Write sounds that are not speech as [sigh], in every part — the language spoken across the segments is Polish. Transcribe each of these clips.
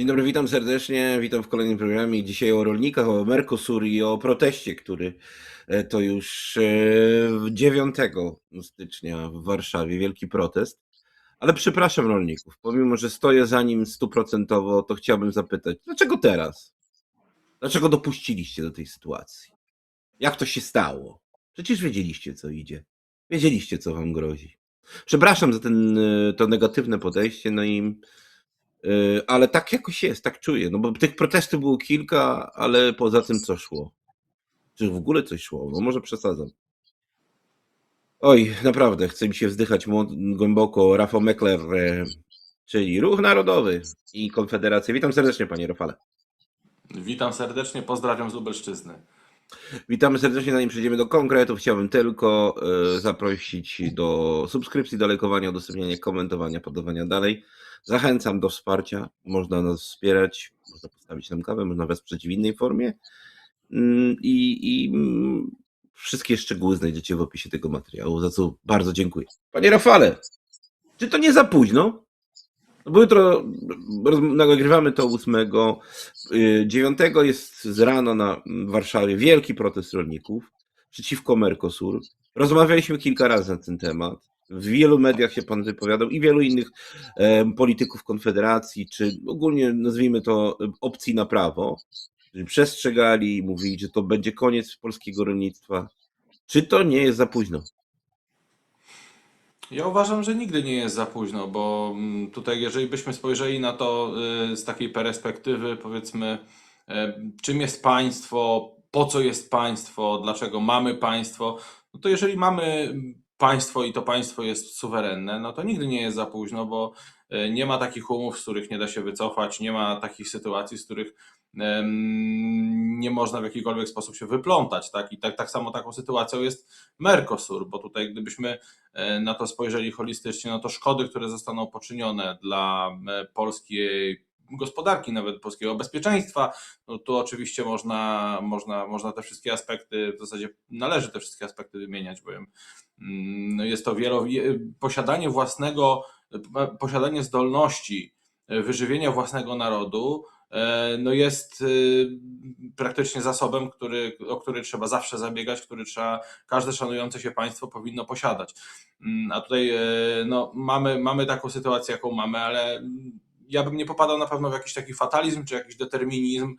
Dzień dobry, witam serdecznie, witam w kolejnym programie. Dzisiaj o rolnikach, o Mercosur i o proteście, który e, to już e, 9 stycznia w Warszawie, wielki protest. Ale przepraszam rolników, pomimo, że stoję za nim stuprocentowo, to chciałbym zapytać, dlaczego teraz? Dlaczego dopuściliście do tej sytuacji? Jak to się stało? Przecież wiedzieliście, co idzie. Wiedzieliście, co wam grozi. Przepraszam za ten, e, to negatywne podejście, no i ale tak jakoś jest, tak czuję. No bo tych protestów było kilka, ale poza tym co szło? Czy w ogóle coś szło? No może przesadzam. Oj, naprawdę, chce mi się wzdychać głęboko. Rafał Mekler, e, czyli Ruch Narodowy i Konfederacja. Witam serdecznie, panie Rafale. Witam serdecznie, pozdrawiam z Lubelszczyzny. Witamy serdecznie, zanim przejdziemy do konkretów. Chciałbym tylko e, zaprosić do subskrypcji, do lajkowania, udostępniania, komentowania, podawania dalej. Zachęcam do wsparcia. Można nas wspierać, można postawić nam kawę, można wesprzeć w innej formie. Mm, I, i mm, wszystkie szczegóły znajdziecie w opisie tego materiału, za co bardzo dziękuję. Panie Rafale, czy to nie za późno? No bo jutro nagrywamy to 8. y, 9 jest z rana na Warszawie wielki protest rolników przeciwko Mercosur. Rozmawialiśmy kilka razy na ten temat. W wielu mediach się pan wypowiadał i wielu innych em, polityków Konfederacji, czy ogólnie nazwijmy to em, opcji na prawo, przestrzegali i mówili, że to będzie koniec polskiego rolnictwa. Czy to nie jest za późno? Ja uważam, że nigdy nie jest za późno, bo mm, tutaj, jeżeli byśmy spojrzeli na to y, z takiej perspektywy, powiedzmy, y, czym jest państwo, po co jest państwo, dlaczego mamy państwo, no to jeżeli mamy państwo i to państwo jest suwerenne, no to nigdy nie jest za późno, bo y, nie ma takich umów, z których nie da się wycofać, nie ma takich sytuacji, z których nie można w jakikolwiek sposób się wyplątać, tak? I tak, tak samo taką sytuacją jest Mercosur, bo tutaj gdybyśmy e, na to spojrzeli holistycznie, no to szkody, które zostaną poczynione dla e, polskiej gospodarki, nawet polskiego bezpieczeństwa, no tu oczywiście można, można, można te wszystkie aspekty, w zasadzie należy te wszystkie aspekty wymieniać, bowiem no jest to wielo, posiadanie własnego, posiadanie zdolności e, wyżywienia własnego narodu, e, no jest y, praktycznie zasobem, który, o który trzeba zawsze zabiegać, który trzeba każde szanujące się państwo powinno posiadać. Mm, A tutaj e, no, mamy, mamy taką sytuację, jaką mamy, ale ja bym nie popadał na pewno w jakiś taki fatalizm czy jakiś determinizm,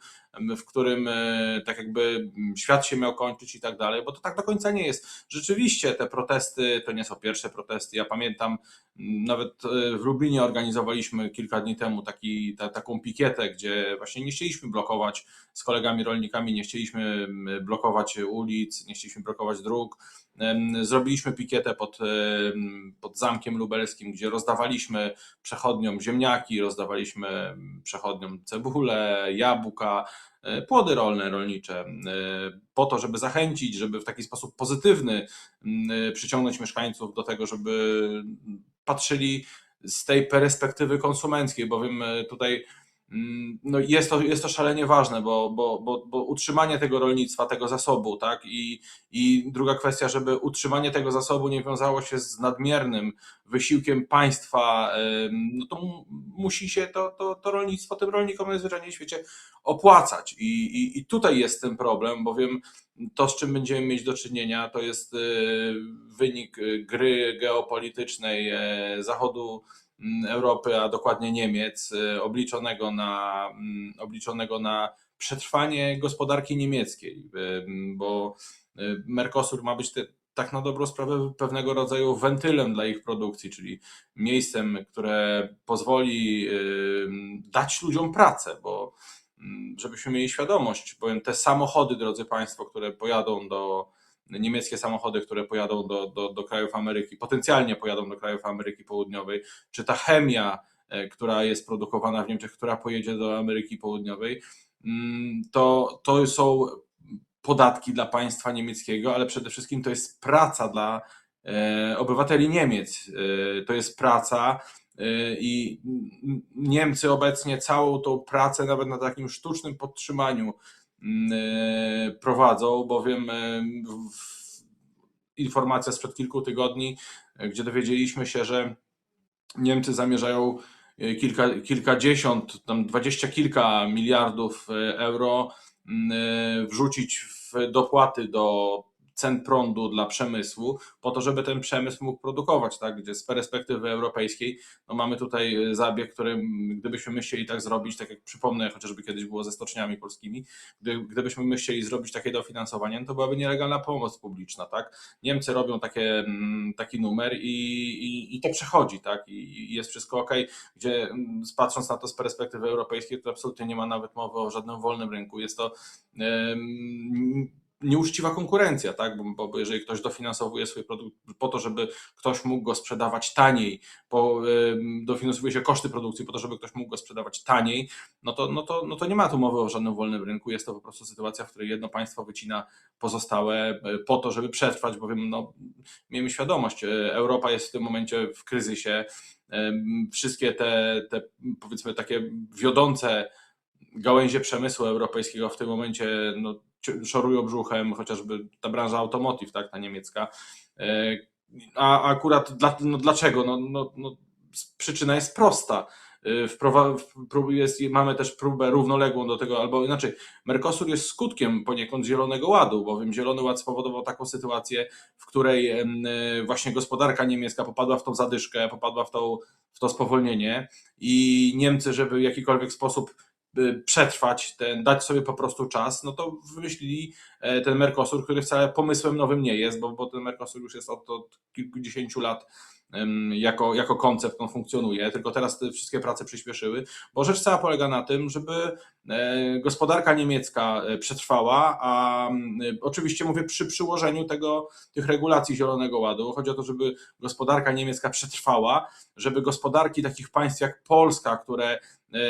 w którym e, tak jakby mm, świat się miał kończyć i tak dalej, bo to tak do końca nie jest. Rzeczywiście te protesty to nie są pierwsze protesty. Ja pamiętam mm, nawet e, w Lublinie organizowaliśmy kilka dni temu taki, ta, taką pikietę, gdzie właśnie nie chcieliśmy blokować z kolegami rolnikami, nie chcieliśmy mm, blokować ulic, nie chcieliśmy blokować dróg. Zrobiliśmy pikietę pod, em, pod Zamkiem Lubelskim, gdzie rozdawaliśmy przechodniom ziemniaki, rozdawaliśmy przechodniom cebulę, jabłka, e, płody rolne, rolnicze, e, po to, żeby zachęcić, żeby w taki sposób pozytywny m, przyciągnąć mieszkańców do tego, żeby patrzyli z tej perspektywy konsumenckiej, bowiem e, tutaj no jest, to, jest to szalenie ważne, bo, bo, bo, bo utrzymanie tego rolnictwa, tego zasobu, tak, i, i druga kwestia, żeby utrzymanie tego zasobu nie wiązało się z nadmiernym wysiłkiem państwa, no to mu- musi się to, to, to rolnictwo tym rolnikom najzwyczajniej w świecie opłacać. I, i, I tutaj jest ten problem, bowiem to, z czym będziemy mieć do czynienia, to jest e, wynik gry geopolitycznej e, Zachodu Europy, a dokładnie Niemiec, e, obliczonego na, mm, obliczonego na przetrwanie gospodarki niemieckiej, e, bo e, Mercosur ma być te, tak na dobrą sprawę pewnego rodzaju wentylem dla ich produkcji, czyli miejscem, które pozwoli dać ludziom pracę, bo mm, żebyśmy mieli świadomość, powiem, te samochody, drodzy Państwo, które pojadą do, niemieckie samochody, które pojadą do, do, do krajów Ameryki, potencjalnie pojadą do krajów Ameryki Południowej, czy ta chemia, e, która jest produkowana w Niemczech, która pojedzie do Ameryki Południowej, mm, to, to są podatki dla państwa niemieckiego, ale przede wszystkim to jest praca dla e, obywateli Niemiec. E, To jest praca i Niemcy obecnie całą tą pracę, nawet na takim sztucznym podtrzymaniu, prowadzą, bowiem e, informacja sprzed kilku tygodni, e, gdzie dowiedzieliśmy się, że Niemcy zamierzają e, kilka, kilkadziesiąt, tam dwadzieścia kilka miliardów e, euro mm, e, wrzucić w dopłaty do cen prądu dla przemysłu, po to, żeby ten przemysł mógł produkować, tak? gdzie z perspektywy europejskiej no mamy tutaj e, zabieg, który gdybyśmy my chcieli tak zrobić, tak jak przypomnę, chociażby kiedyś było ze stoczniami polskimi, gdy, gdybyśmy my chcieli zrobić takie dofinansowanie, no to byłaby nielegalna pomoc publiczna, tak? Niemcy robią takie, taki numer i, i, i to przechodzi, tak? I, i jest wszystko ok, gdzie patrząc na to z perspektywy europejskiej, to absolutnie nie ma nawet mowy o żadnym wolnym rynku. Jest to em, nieuczciwa konkurencja, tak? Bo, bo jeżeli ktoś dofinansowuje swój produkt po to, żeby ktoś mógł go sprzedawać taniej, po, em, dofinansowuje się koszty produkcji po to, żeby ktoś mógł go sprzedawać taniej, no to, no, to, no to nie ma tu mowy o żadnym wolnym rynku. Jest to po prostu sytuacja, w której jedno państwo wycina pozostałe e, po to, żeby przetrwać, bowiem no, miejmy świadomość, e, Europa jest w tym momencie w kryzysie. Wszystkie te, te powiedzmy takie wiodące gałęzie przemysłu europejskiego w tym momencie no, szorują brzuchem, chociażby ta branża automotive, tak, ta niemiecka. E, A akurat dla, no, dlaczego? No, no, no, przyczyna jest prosta. E, jest, mamy też próbę równoległą do tego, albo inaczej, Mercosur jest skutkiem poniekąd Zielonego Ładu, bowiem Zielony Ład spowodował taką sytuację, w której e, właśnie gospodarka niemiecka popadła w tą zadyszkę, popadła w, tą, w to spowolnienie i Niemcy, żeby w jakikolwiek sposób przetrwać, ten, dać sobie po prostu czas, no to wymyślili e, ten Mercosur, który wcale pomysłem nowym nie jest, bo, bo ten Mercosur już jest od, od kilkudziesięciu lat jako, jako koncept on funkcjonuje, tylko teraz te wszystkie prace przyspieszyły, bo rzecz cała polega na tym, żeby e, gospodarka niemiecka e, przetrwała, a oczywiście mówię przy przyłożeniu tego, tych regulacji Zielonego Ładu, chodzi o to, żeby gospodarka niemiecka przetrwała, żeby gospodarki takich państw jak Polska, które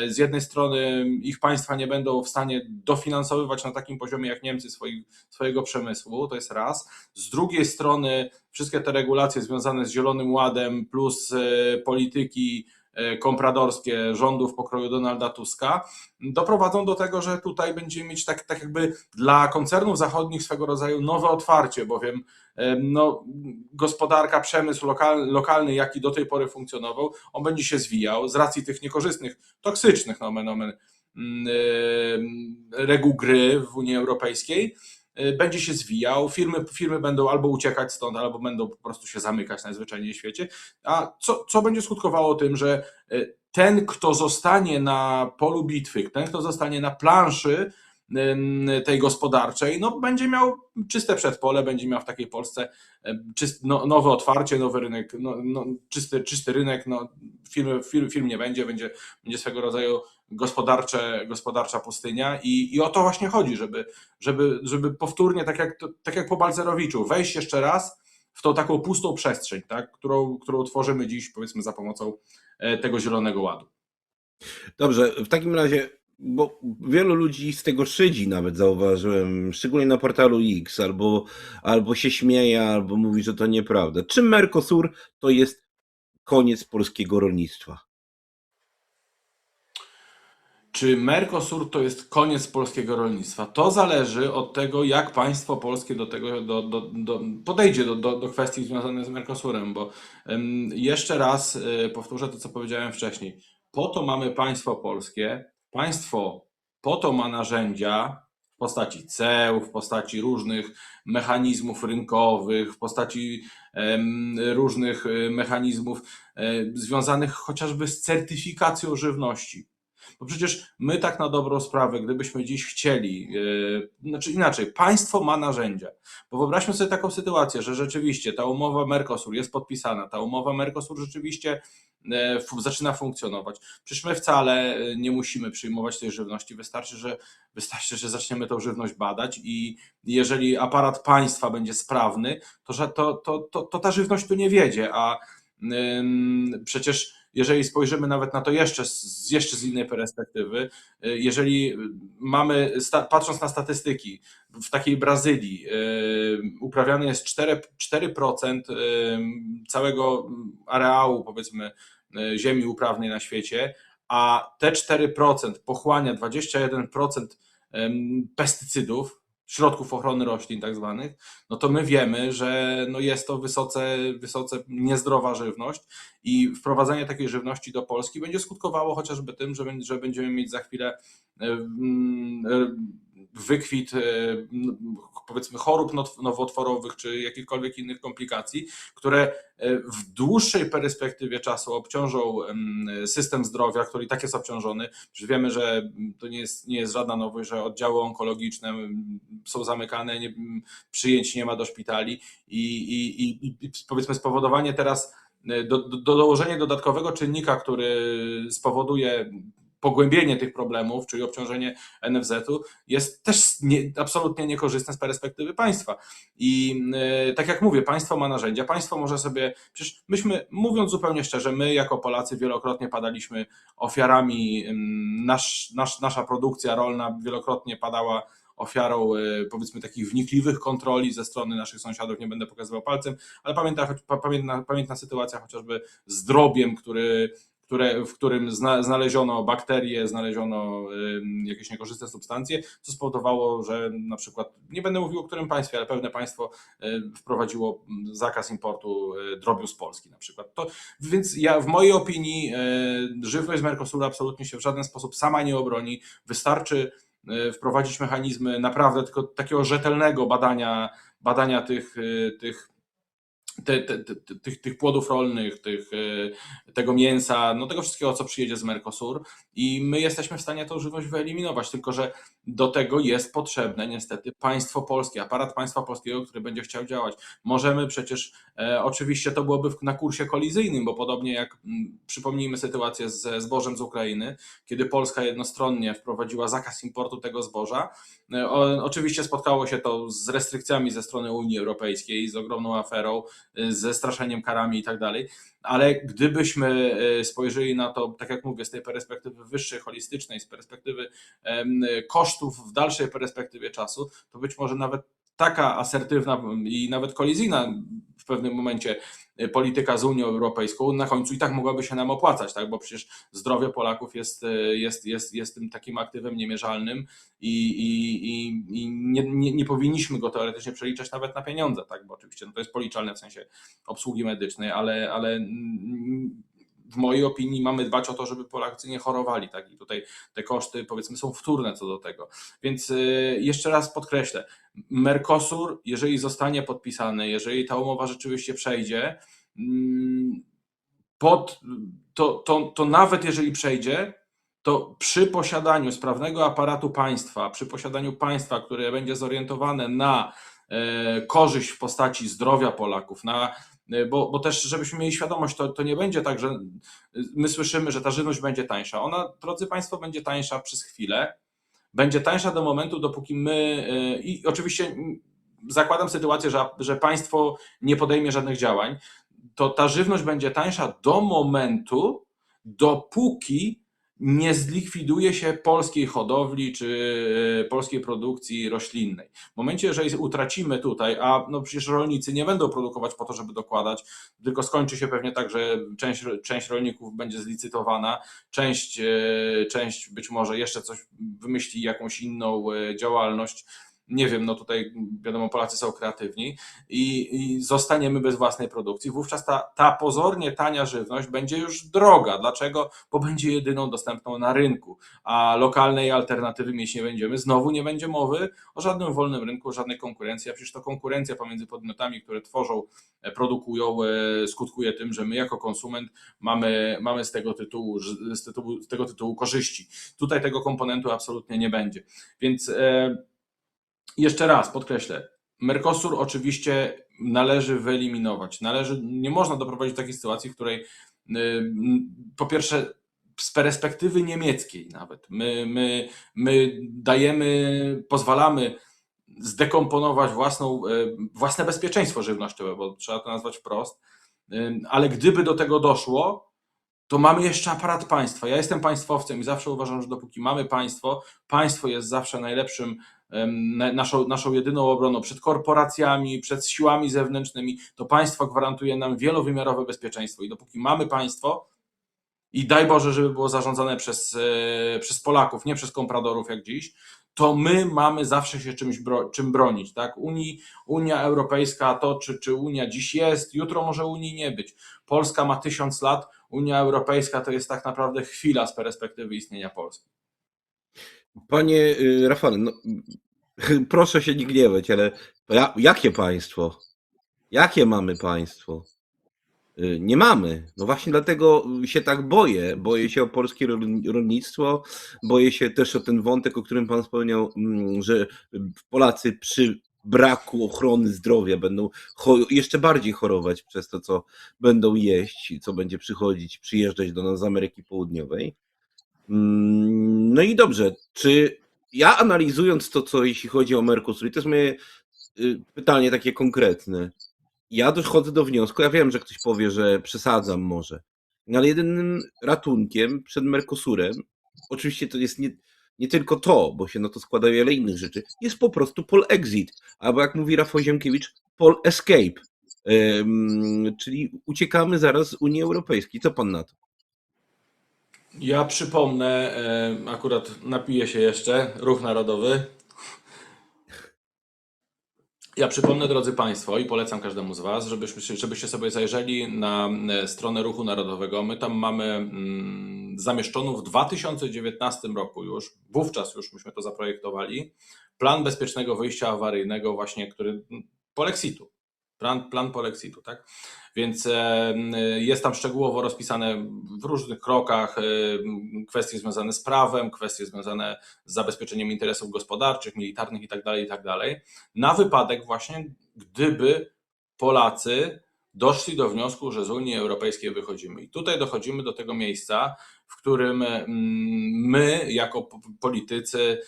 z jednej strony ich państwa nie będą w stanie dofinansowywać na takim poziomie jak Niemcy swoich, swojego przemysłu, to jest raz. Z drugiej strony wszystkie te regulacje związane z Zielonym Ładem plus e, polityki e, kompradorskie rządów pokroju Donalda Tuska doprowadzą do tego, że tutaj będziemy mieć tak, tak jakby dla koncernów zachodnich swego rodzaju nowe otwarcie, bowiem e, no, gospodarka, przemysł lokal, lokalny, jaki do tej pory funkcjonował, on będzie się zwijał z racji tych niekorzystnych, toksycznych nomen omen, mm, e, reguł gry w Unii Europejskiej. e, Będzie się zwijał, firmy, firmy będą albo uciekać stąd, albo będą po prostu się zamykać najzwyczajniej w świecie. A co, co będzie skutkowało tym, że e, ten, kto zostanie na polu bitwy, ten, kto zostanie na planszy tej gospodarczej, no będzie miał czyste przedpole, będzie miał w takiej Polsce czyst, no, nowe otwarcie, nowy rynek, no, no, czysty, czysty rynek, no, firm nie będzie, będzie, będzie swego rodzaju gospodarcze, gospodarcza pustynia i, i o to właśnie chodzi, żeby, żeby, żeby powtórnie, tak jak, tak jak po Balcerowiczu, wejść jeszcze raz w tą taką pustą przestrzeń, tak, którą, którą tworzymy dziś powiedzmy za pomocą e, tego Zielonego Ładu. Dobrze, w takim razie, bo wielu ludzi z tego szydzi nawet zauważyłem, szczególnie na portalu X, albo, albo się śmieje, albo mówi, że to nieprawda. Czy Mercosur to jest koniec polskiego rolnictwa? Czy Mercosur to jest koniec polskiego rolnictwa? To zależy od tego, jak państwo polskie do tego do, do, do, podejdzie do, do, do kwestii związanych z Mercosurem, bo em, jeszcze raz y, powtórzę to, co powiedziałem wcześniej. Po to mamy państwo polskie. Państwo po to ma narzędzia w postaci ceł, w postaci różnych mechanizmów rynkowych, w postaci różnych y, mechanizmów e, związanych chociażby z certyfikacją żywności. Bo przecież my tak na dobrą sprawę, gdybyśmy dziś chcieli, yy, znaczy inaczej, państwo ma narzędzia. Bo wyobraźmy sobie taką sytuację, że rzeczywiście ta umowa Mercosur jest podpisana, ta umowa Mercosur rzeczywiście yy, fu- zaczyna funkcjonować. Przecież my wcale yy, nie musimy przyjmować tej żywności, wystarczy, że wystarczy, że zaczniemy tą żywność badać i jeżeli aparat państwa będzie sprawny, to, to, to, to, to ta żywność tu nie wiedzie, a ym, przecież jeżeli spojrzymy nawet na to jeszcze z, jeszcze z innej perspektywy, y, jeżeli mamy, sta, patrząc na statystyki, w takiej Brazylii y, uprawiane jest 4, 4% y, całego areału, powiedzmy, ziemi uprawnej na świecie, a te 4% pochłania 21% em, pestycydów, środków ochrony roślin tak zwanych, no to my wiemy, że no jest to wysoce, wysoce niezdrowa żywność i wprowadzenie takiej żywności do Polski będzie skutkowało chociażby tym, że, że będziemy mieć za chwilę e, mm, e, wykwit e, powiedzmy chorób now- nowotworowych czy jakichkolwiek innych komplikacji, które e, w dłuższej perspektywie czasu obciążą em, system zdrowia, który i tak jest obciążony. Przecież wiemy, że to nie jest, nie jest żadna nowość, że oddziały onkologiczne są zamykane, nie, przyjęć nie ma do szpitali i, i, i, i powiedzmy spowodowanie teraz, e, do, do dołożenie dodatkowego czynnika, który spowoduje pogłębienie tych problemów, czyli obciążenie NFZ-u, jest też nie, absolutnie niekorzystne z perspektywy państwa. I e, tak jak mówię, państwo ma narzędzia, państwo może sobie, przecież myśmy, mówiąc zupełnie szczerze, my jako Polacy wielokrotnie padaliśmy ofiarami, nasz, nasz, nasza produkcja rolna wielokrotnie padała ofiarą e, powiedzmy takich wnikliwych kontroli ze strony naszych sąsiadów, nie będę pokazywał palcem, ale pamięta, pamiętna, pamiętna sytuacja chociażby z drobiem, który które, w którym zna, znaleziono bakterie, znaleziono jakieś niekorzystne substancje, co spowodowało, że na przykład, nie będę mówił o którym państwie, ale pewne państwo y, wprowadziło mm, zakaz importu y, drobiu z Polski na przykład. To, więc ja w mojej opinii y, żywność z Mercosuru absolutnie się w żaden sposób sama nie obroni. Wystarczy wprowadzić mechanizmy naprawdę tylko takiego rzetelnego badania, badania tych, tych te, te, te, tych, tych płodów rolnych, tych, e, tego mięsa, no tego wszystkiego, co przyjedzie z Mercosur i my jesteśmy w stanie tą żywność wyeliminować, tylko że do tego jest potrzebne niestety państwo polskie, aparat państwa polskiego, który będzie chciał działać. Możemy przecież, e, oczywiście to byłoby na kursie kolizyjnym, bo podobnie jak mm, przypomnijmy sytuację ze zbożem z Ukrainy, kiedy Polska jednostronnie wprowadziła zakaz importu tego zboża, e, o, oczywiście spotkało się to z restrykcjami ze strony Unii Europejskiej, z ogromną aferą, ze straszeniem karami i tak dalej, ale gdybyśmy y, spojrzeli na to, tak jak mówię, z tej perspektywy wyższej, holistycznej, z perspektywy kosztów w dalszej perspektywie czasu, to być może nawet taka asertywna i nawet kolizyjna w pewnym momencie y, polityka z Unią Europejską na końcu i tak mogłaby się nam opłacać, tak? bo przecież zdrowie Polaków jest, y, jest, jest, jest tym takim aktywem niemierzalnym i, i, i, nie, nie, nie powinniśmy go teoretycznie przeliczać nawet na pieniądze, tak? bo oczywiście no to jest policzalne w sensie obsługi medycznej, ale, ale w mojej opinii mamy dbać o to, żeby Polacy nie chorowali, tak? I tutaj te koszty powiedzmy są wtórne co do tego. Więc y, jeszcze raz podkreślę, Mercosur, jeżeli zostanie podpisany, jeżeli ta umowa rzeczywiście przejdzie, mm, pod, to, to, to nawet jeżeli przejdzie, to przy posiadaniu sprawnego aparatu państwa, przy posiadaniu państwa, które będzie zorientowane na e, korzyść w postaci zdrowia Polaków, na, bo, bo też, żebyśmy mieli świadomość, to, to nie będzie tak, że e, my słyszymy, że ta żywność będzie tańsza. Ona, drodzy Państwo, będzie tańsza przez chwilę. Będzie tańsza do momentu, dopóki my. e, I oczywiście mm, zakładam sytuację, że, że państwo nie podejmie żadnych działań. To ta żywność będzie tańsza do momentu, dopóki nie zlikwiduje się polskiej hodowli czy e, polskiej produkcji roślinnej. W momencie, jeżeli utracimy tutaj, a no przecież rolnicy nie będą produkować po to, żeby dokładać, tylko skończy się pewnie tak, że część, część rolników będzie zlicytowana, część, e, część być może jeszcze coś wymyśli, jakąś inną e, działalność. Nie wiem, no tutaj wiadomo, Polacy są kreatywni i, i zostaniemy bez własnej produkcji. Wówczas ta, ta pozornie tania żywność będzie już droga. Dlaczego? Bo będzie jedyną dostępną na rynku, a lokalnej alternatywy mieć nie będziemy. Znowu nie będzie mowy o żadnym wolnym rynku, o żadnej konkurencji, a przecież to konkurencja pomiędzy podmiotami, które tworzą, e, produkują, e, skutkuje tym, że my jako konsument mamy, mamy z, tego tytułu, z, tytułu, z tego tytułu korzyści. Tutaj tego komponentu absolutnie nie będzie. Więc e, jeszcze raz podkreślę, Mercosur oczywiście należy wyeliminować. Należy, nie można doprowadzić do takiej sytuacji, w której y, po pierwsze z perspektywy niemieckiej nawet my, my, my dajemy, pozwalamy zdekomponować własną, y, własne bezpieczeństwo żywnościowe, bo trzeba to nazwać wprost, Y, ale gdyby do tego doszło, to mamy jeszcze aparat państwa. Ja jestem państwowcem i zawsze uważam, że dopóki mamy państwo, państwo jest zawsze najlepszym, naszą, naszą jedyną obroną przed korporacjami, przed siłami zewnętrznymi. To państwo gwarantuje nam wielowymiarowe bezpieczeństwo i dopóki mamy państwo, i daj Boże, żeby było zarządzane przez, e, przez Polaków, nie przez kompradorów jak dziś, to my mamy zawsze się czymś bro, czym bronić. Tak? Unii, Unia Europejska, to czy, czy Unia dziś jest, jutro może Unii nie być. Polska ma tysiąc lat, Unia Europejska to jest tak naprawdę chwila z perspektywy istnienia Polski. Panie y, Rafale, no, [laughs] proszę się nie gniewać, ale ja, jakie państwo? Jakie mamy państwo? Y, Nie mamy. No właśnie dlatego się tak boję. Boję się o polskie rol- rolnictwo, boję się też o ten wątek, o którym Pan wspomniał, mm, że Polacy przy braku ochrony zdrowia będą jeszcze bardziej chorować przez to, co będą jeść, co będzie przychodzić, przyjeżdżać do nas z Ameryki Południowej. Mm, No i dobrze, czy ja analizując to, co jeśli chodzi o Mercosur, i to jest moje y, pytanie takie konkretne, ja dochodzę do wniosku, ja wiem, że ktoś powie, że przesadzam może, no ale jedynym ratunkiem przed Mercosurem, oczywiście to jest nie, nie tylko to, bo się na to składają wiele innych rzeczy, jest po prostu pol exit, albo jak mówi Rafał Ziemkiewicz, pol escape, czyli uciekamy zaraz z Unii Europejskiej. Co pan na to? Ja przypomnę, akurat napiję się jeszcze, Ruch Narodowy. Ja przypomnę, drodzy Państwo, i polecam każdemu z Was, żebyśmy, żebyście sobie zajrzeli na e, stronę Ruchu Narodowego. My tam mamy mm, zamieszczoną w 2019 roku już, wówczas już myśmy to zaprojektowali, plan bezpiecznego wyjścia awaryjnego, właśnie, który mm, polexitu. Plan, plan polexitu, tak? Więc e, jest tam szczegółowo rozpisane w różnych krokach e, kwestie związane z prawem, kwestie związane z zabezpieczeniem interesów gospodarczych, militarnych itd., itd. Na wypadek właśnie, gdyby Polacy doszli do wniosku, że z Unii Europejskiej wychodzimy. I tutaj dochodzimy do tego miejsca, w którym mm, my, jako politycy,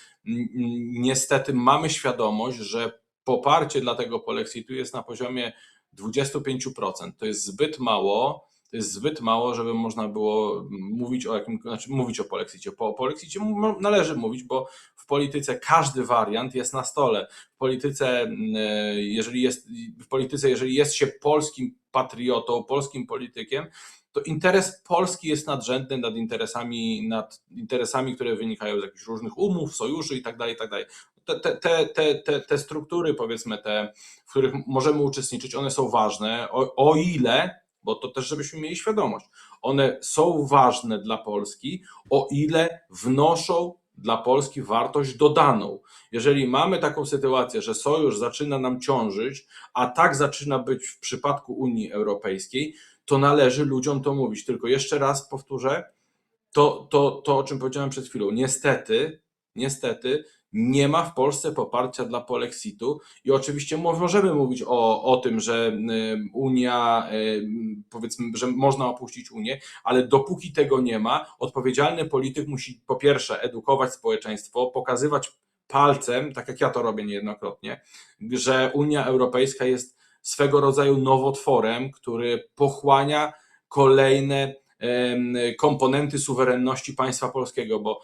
niestety mamy świadomość, że poparcie dla tego polexitu jest na poziomie 25%. To jest zbyt mało. To jest zbyt mało, żeby można było mówić o jakim, znaczy mówić o polexicie. Po polexicie należy mówić, bo w polityce każdy wariant jest na stole. W polityce, mm, jeżeli jest, w polityce, jeżeli jest się polskim patriotą, polskim politykiem, to interes Polski jest nadrzędny nad interesami, nad interesami, które wynikają z jakichś różnych umów, sojuszy itd. itd. Te, te, te, te, te, struktury, powiedzmy, te, w których możemy uczestniczyć, one są ważne, o, o ile, bo to też żebyśmy mieli świadomość, one są ważne dla Polski, o ile wnoszą dla Polski wartość dodaną. Jeżeli mamy taką sytuację, że sojusz zaczyna nam ciążyć, a tak zaczyna być w przypadku Unii Europejskiej, to należy ludziom to mówić. Tylko jeszcze raz powtórzę, to, to, to o czym powiedziałem przed chwilą. Niestety, niestety, nie ma w Polsce poparcia dla polexitu i oczywiście mo- możemy mówić o, o tym, że Unia, powiedzmy, że można opuścić Unię, ale dopóki tego nie ma, odpowiedzialny polityk musi po pierwsze edukować społeczeństwo, pokazywać palcem, tak jak ja to robię niejednokrotnie, że Unia Europejska jest swego rodzaju nowotworem, który pochłania kolejne komponenty suwerenności państwa polskiego, bo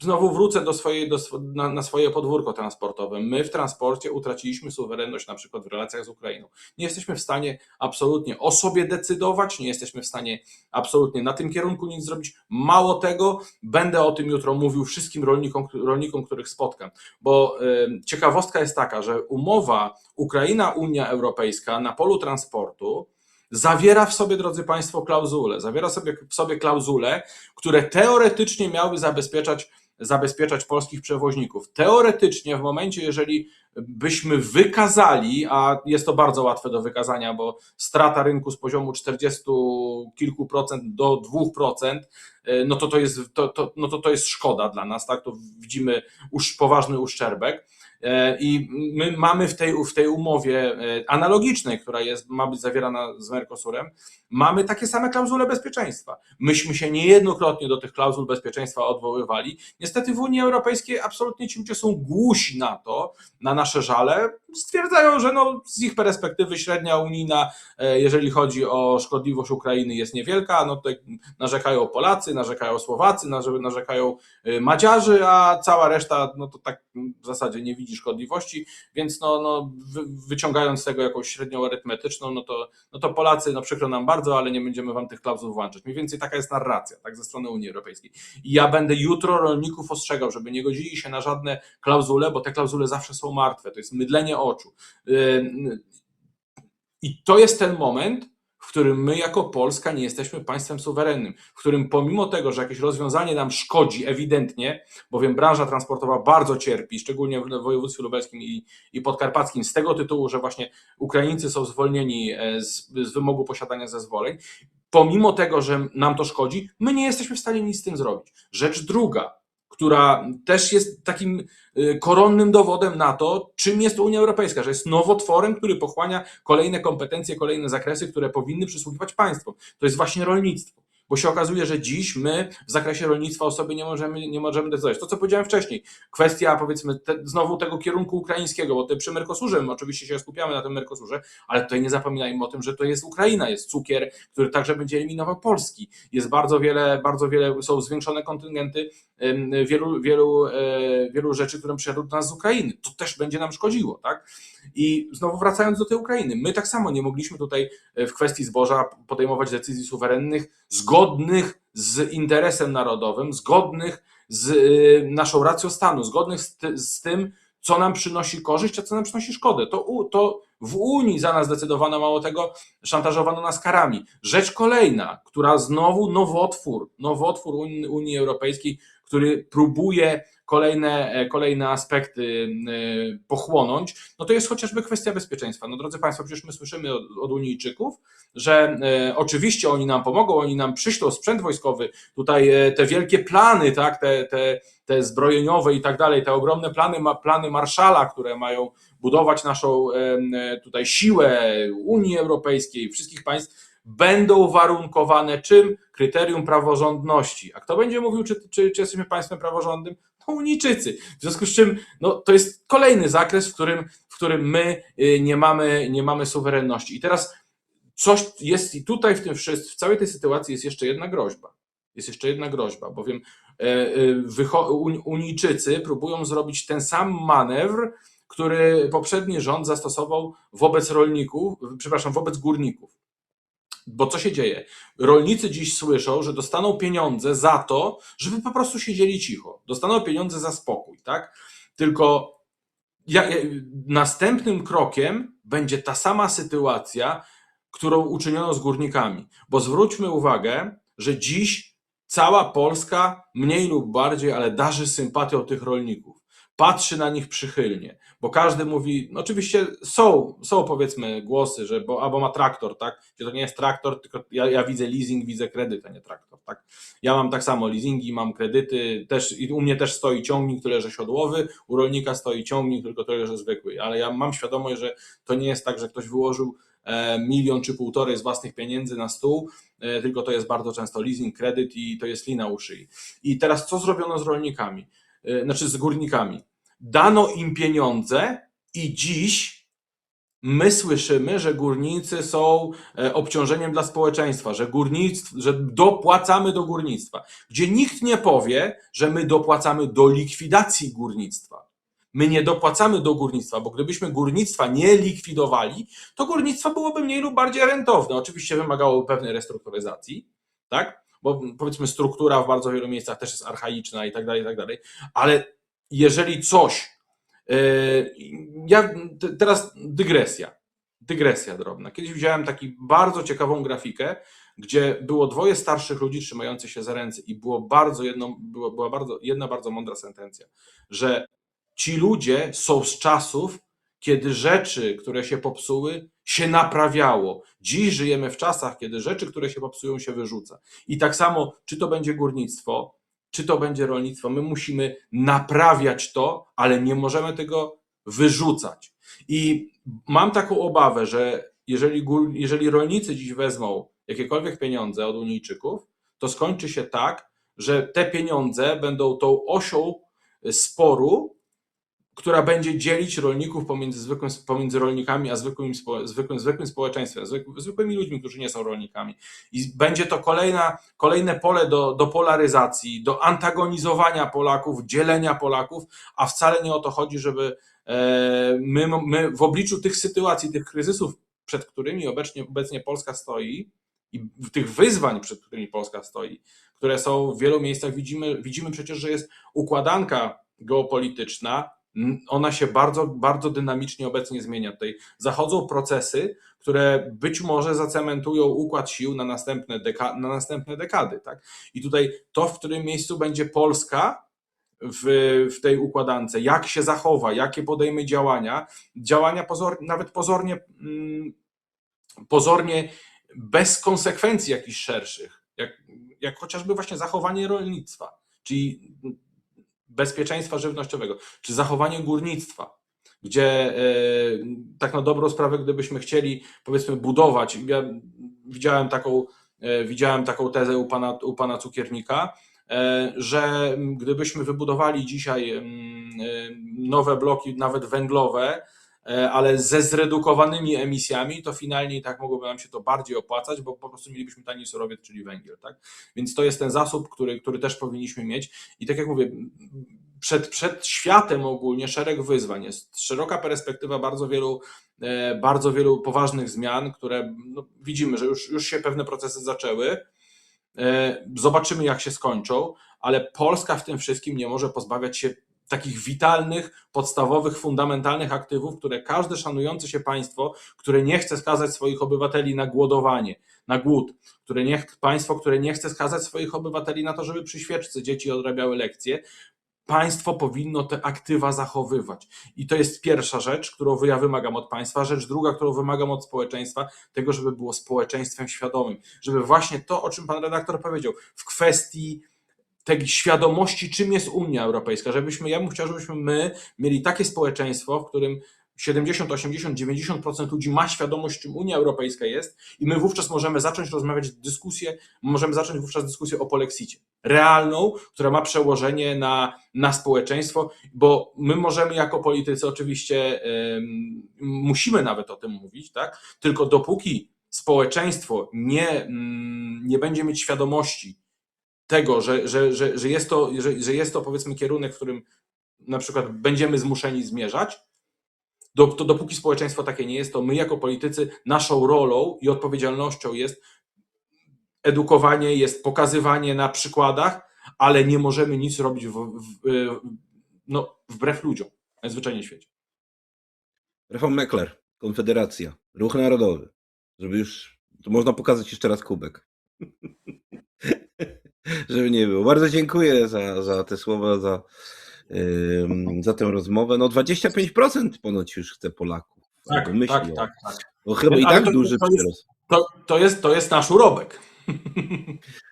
znowu wrócę do swojej, do, na, na swoje podwórko transportowe. My w transporcie utraciliśmy suwerenność na przykład w relacjach z Ukrainą. Nie jesteśmy w stanie absolutnie o sobie decydować, nie jesteśmy w stanie absolutnie na tym kierunku nic zrobić. Mało tego, będę o tym jutro mówił wszystkim rolnikom, rolnikom których spotkam, bo y, ciekawostka jest taka, że umowa Ukraina-Unia Europejska na polu transportu zawiera w sobie, drodzy Państwo, klauzule. Zawiera sobie w sobie klauzule, które teoretycznie miały zabezpieczać, zabezpieczać polskich przewoźników. Teoretycznie, w momencie, jeżeli byśmy wykazali, a jest to bardzo łatwe do wykazania, bo strata rynku z poziomu 40 kilku procent do 2%, e, no to to jest, to, to, no to, to jest szkoda dla nas, tak? To widzimy usz, poważny uszczerbek. E, I my mamy w tej, w tej umowie e, analogicznej, która jest, ma być zawierana z Mercosurem, mamy takie same klauzule bezpieczeństwa. Myśmy się niejednokrotnie do tych klauzul bezpieczeństwa odwoływali. Niestety w Unii Europejskiej absolutnie ci ludzie są głusi na to, na nasze żale, stwierdzają, że no, z ich perspektywy średnia unijna, e, jeżeli chodzi o szkodliwość Ukrainy, jest niewielka. No tutaj narzekają Polacy, narzekają Słowacy, narze- narzekają Madziarzy, a cała reszta no to tak w zasadzie nie widzi szkodliwości, więc no, no, wy, wyciągając z tego jakąś średnią arytmetyczną, no to, no to Polacy, no przykro nam bardzo, ale nie będziemy wam tych klauzul włączać. Mniej więcej taka jest narracja, tak, ze strony Unii Europejskiej. I ja będę jutro rolników ostrzegał, żeby nie godzili się na żadne klauzule, bo te klauzule zawsze są martwe, to jest mydlenie oczu. I to jest ten moment, w którym my jako Polska nie jesteśmy państwem suwerennym, w którym pomimo tego, że jakieś rozwiązanie nam szkodzi ewidentnie, bowiem branża transportowa bardzo cierpi, szczególnie w województwie lubelskim i, i podkarpackim, z tego tytułu, że właśnie Ukraińcy są zwolnieni e, z, z wymogu posiadania zezwoleń, pomimo tego, że nam to szkodzi, my nie jesteśmy w stanie nic z tym zrobić. Rzecz druga, która też jest takim y, koronnym dowodem na to, czym jest Unia Europejska, że jest nowotworem, który pochłania kolejne kompetencje, kolejne zakresy, które powinny przysługiwać państwom. To jest właśnie rolnictwo. Bo się okazuje, że dziś my w zakresie rolnictwa o sobie nie możemy, nie możemy decydować. To, co powiedziałem wcześniej, kwestia powiedzmy te, znowu tego kierunku ukraińskiego, bo przy Mercosurze, my oczywiście się skupiamy na tym Mercosurze, ale tutaj nie zapominajmy o tym, że to jest Ukraina, jest cukier, który także będzie eliminował Polski. Jest bardzo wiele, bardzo wiele, są zwiększone kontyngenty wielu, wielu, e, wielu rzeczy, które przyjadą do nas z Ukrainy. To też będzie nam szkodziło, tak? I znowu wracając do tej Ukrainy, my tak samo nie mogliśmy tutaj e, w kwestii zboża podejmować decyzji suwerennych zgodnych z interesem narodowym, zgodnych z e, naszą racją stanu, zgodnych z, ty, z tym, co nam przynosi korzyść, a co nam przynosi szkodę. To, to w Unii za nas decydowano, mało tego, szantażowano nas karami. Rzecz kolejna, która znowu nowotwór, nowotwór Unii Europejskiej, który próbuje kolejne, e, kolejne aspekty e, pochłonąć, no to jest chociażby kwestia bezpieczeństwa. No drodzy Państwo, przecież my słyszymy od, od Unijczyków, że e, oczywiście oni nam pomogą, oni nam przyślą sprzęt wojskowy, tutaj te wielkie plany, tak, te, te, te zbrojeniowe i tak dalej, te ogromne plany, plany Marszala, które mają budować naszą tutaj siłę Unii Europejskiej, wszystkich państw, będą warunkowane czym? Kryterium praworządności. A kto będzie mówił, czy, czy, czy jesteśmy państwem praworządnym? Unijczycy. W związku z czym no, to jest kolejny zakres, w którym, w którym my y, nie mamy, nie mamy suwerenności. I teraz coś jest i tutaj w tym wszystkim, w całej tej sytuacji jest jeszcze jedna groźba. Jest jeszcze jedna groźba, bowiem e, e, Unijczycy próbują zrobić ten sam manewr, który poprzedni rząd zastosował wobec rolników, przepraszam, wobec górników. Bo co się dzieje? Rolnicy dziś słyszą, że dostaną pieniądze za to, żeby po prostu siedzieli cicho. Dostaną pieniądze za spokój, tak? Tylko następnym krokiem będzie ta sama sytuacja, którą uczyniono z górnikami. Bo zwróćmy uwagę, że dziś cała Polska mniej lub bardziej, ale darzy sympatią tych rolników. Patrzy na nich przychylnie, bo każdy mówi, no oczywiście są, są powiedzmy głosy, że bo, albo ma traktor, tak? Że to nie jest traktor, tylko ja, ja widzę leasing, widzę kredyt, a nie traktor, tak? Ja mam tak samo leasingi, mam kredyty, też i u mnie też stoi ciągnik, tyle że siodłowy, u rolnika stoi ciągnik, tylko tyle że zwykły, ale ja mam świadomość, że to nie jest tak, że ktoś wyłożył e, milion czy półtorej z własnych pieniędzy na stół, e, tylko to jest bardzo często leasing, kredyt i to jest lina u szyi. I teraz co zrobiono z rolnikami? E, Znaczy z górnikami. Dano im pieniądze i dziś my słyszymy, że górnicy są e, obciążeniem dla społeczeństwa, że, że dopłacamy do górnictwa, gdzie nikt nie powie, że my dopłacamy do likwidacji górnictwa. My nie dopłacamy do górnictwa, bo gdybyśmy górnictwa nie likwidowali, to górnictwo byłoby mniej lub bardziej rentowne. Oczywiście wymagałoby pewnej restrukturyzacji, tak? Bo powiedzmy struktura w bardzo wielu miejscach też jest archaiczna i tak dalej, i tak dalej. Ale jeżeli coś, yy, ja te- teraz dygresja, dygresja drobna. Kiedyś widziałem taki bardzo ciekawą grafikę, gdzie było dwoje starszych ludzi trzymających się za ręce i było bardzo jedno, było, była bardzo, jedna bardzo mądra sentencja, że ci ludzie są z czasów, kiedy rzeczy, które się popsuły, się naprawiało. Dziś żyjemy w czasach, kiedy rzeczy, które się popsują, się wyrzuca. I tak samo, czy to będzie górnictwo, czy to będzie rolnictwo, my musimy naprawiać to, ale nie możemy tego wyrzucać. I mam taką obawę, że jeżeli, jeżeli rolnicy dziś wezmą jakiekolwiek pieniądze od Unijczyków, to skończy się tak, że te pieniądze będą tą osią sporu, która będzie dzielić rolników pomiędzy, zwykłym, pomiędzy rolnikami a zwykłym, zwykłym, zwykłym społeczeństwem, zwykły, zwykłymi ludźmi, którzy nie są rolnikami. I będzie to kolejna, kolejne pole do, do polaryzacji, do antagonizowania Polaków, dzielenia Polaków, a wcale nie o to chodzi, żeby e, my, my w obliczu tych sytuacji, tych kryzysów, przed którymi obecnie, obecnie Polska stoi i tych wyzwań, przed którymi Polska stoi, które są w wielu miejscach, widzimy, widzimy przecież, że jest układanka geopolityczna, ona się bardzo, bardzo dynamicznie obecnie zmienia. Tutaj zachodzą procesy, które być może zacementują układ sił na następne, deka- na następne dekady. Tak? I tutaj to, w którym miejscu będzie Polska w, w tej układance, jak się zachowa, jakie podejmie działania, działania pozor, nawet pozornie, mm, pozornie bez konsekwencji jakichś szerszych, jak, jak chociażby właśnie zachowanie rolnictwa, czyli bezpieczeństwa żywnościowego, czy zachowanie górnictwa, gdzie e, tak na dobrą sprawę, gdybyśmy chcieli powiedzmy budować, ja widziałem taką, e, widziałem taką tezę u pana, u pana Cukiernika, e, że gdybyśmy wybudowali dzisiaj mm, nowe bloki, nawet węglowe, ale ze zredukowanymi emisjami, to finalnie i tak mogłoby nam się to bardziej opłacać, bo po prostu mielibyśmy tani surowiec, czyli węgiel. Tak? Więc to jest ten zasób, który, który też powinniśmy mieć. I tak jak mówię, przed, przed światem ogólnie szereg wyzwań. Jest szeroka perspektywa bardzo wielu, e, bardzo wielu poważnych zmian, które no, widzimy, że już, już się pewne procesy zaczęły. E, Zobaczymy, jak się skończą, ale Polska w tym wszystkim nie może pozbawiać się takich witalnych, podstawowych, fundamentalnych aktywów, które każde szanujące się państwo, które nie chce skazać swoich obywateli na głodowanie, na głód, które nie, państwo, które nie chce skazać swoich obywateli na to, żeby przy świeczce dzieci odrabiały lekcje, państwo powinno te aktywa zachowywać. I to jest pierwsza rzecz, którą ja wymagam od państwa. Rzecz druga, którą wymagam od społeczeństwa, tego, żeby było społeczeństwem świadomym. Żeby właśnie to, o czym pan redaktor powiedział, w kwestii tej świadomości, czym jest Unia Europejska, żebyśmy, ja bym chciał, żebyśmy my mieli takie społeczeństwo, w którym 70, 80, 90% ludzi ma świadomość, czym Unia Europejska jest, i my wówczas możemy zacząć rozmawiać, dyskusję, możemy zacząć wówczas dyskusję o polexicie. Realną, która ma przełożenie na, na społeczeństwo, bo my możemy jako politycy oczywiście musimy nawet o tym mówić, tak? Tylko dopóki społeczeństwo nie, ym, nie będzie mieć świadomości tego, że, że, że, że, jest to, że, że jest to powiedzmy kierunek, w którym na przykład będziemy zmuszeni zmierzać, do, to dopóki społeczeństwo takie nie jest, to my jako politycy, naszą rolą i odpowiedzialnością jest edukowanie, jest pokazywanie na przykładach, ale nie możemy nic robić w, w, no, wbrew ludziom, najzwyczajniej w świecie. Rafał Mekler, Konfederacja, Ruch Narodowy. Żeby już. To można pokazać jeszcze raz kubek. [laughs] Żeby nie było. Bardzo dziękuję za, za te słowa, za, za tę rozmowę. No 25% ponoć już chce Polaków. Tak, myśli tak, tak, tak. Bo chyba i tak to- duży to jest- przyrost. To, to, jest, to jest nasz urobek. [laughs]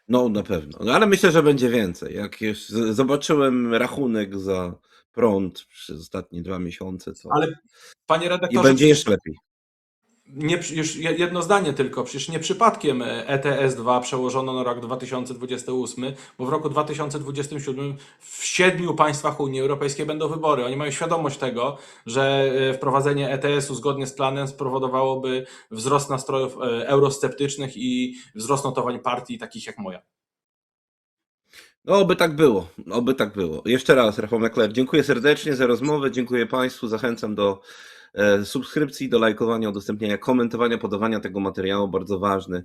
No na pewno. No, ale myślę, że będzie więcej. Jak już zobaczyłem rachunek za prąd przez ostatnie dwa miesiące, to Ale Panie i redaktorze, będzie jeszcze lepiej. Nie, już je- jedno zdanie tylko, przecież nie przypadkiem e, ETS-2 przełożono na rok 2028, bo w roku 2027 w siedmiu państwach Unii Europejskiej będą wybory. Oni mają świadomość tego, że e, wprowadzenie ETS-u zgodnie z planem spowodowałoby wzrost nastrojów e, eurosceptycznych i wzrost notowań partii takich jak moja. No, oby tak było. Oby tak było. Jeszcze raz, Rafał Mekler, dziękuję serdecznie za rozmowę. Dziękuję Państwu. Zachęcam do e, subskrypcji, do lajkowania, udostępniania, komentowania, podawania tego materiału. Bardzo ważny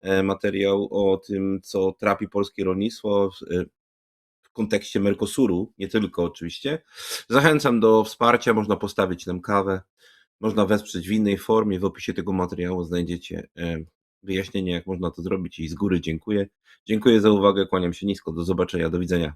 e, materiał o tym, co trapi polskie rolnictwo w, e, w kontekście Mercosuru, nie tylko oczywiście. Zachęcam do wsparcia. Można postawić nam kawę, można wesprzeć w innej formie. W opisie tego materiału znajdziecie e, wyjaśnienie, jak można to zrobić i z góry dziękuję. Dziękuję za uwagę, kłaniam się nisko, do zobaczenia, do widzenia.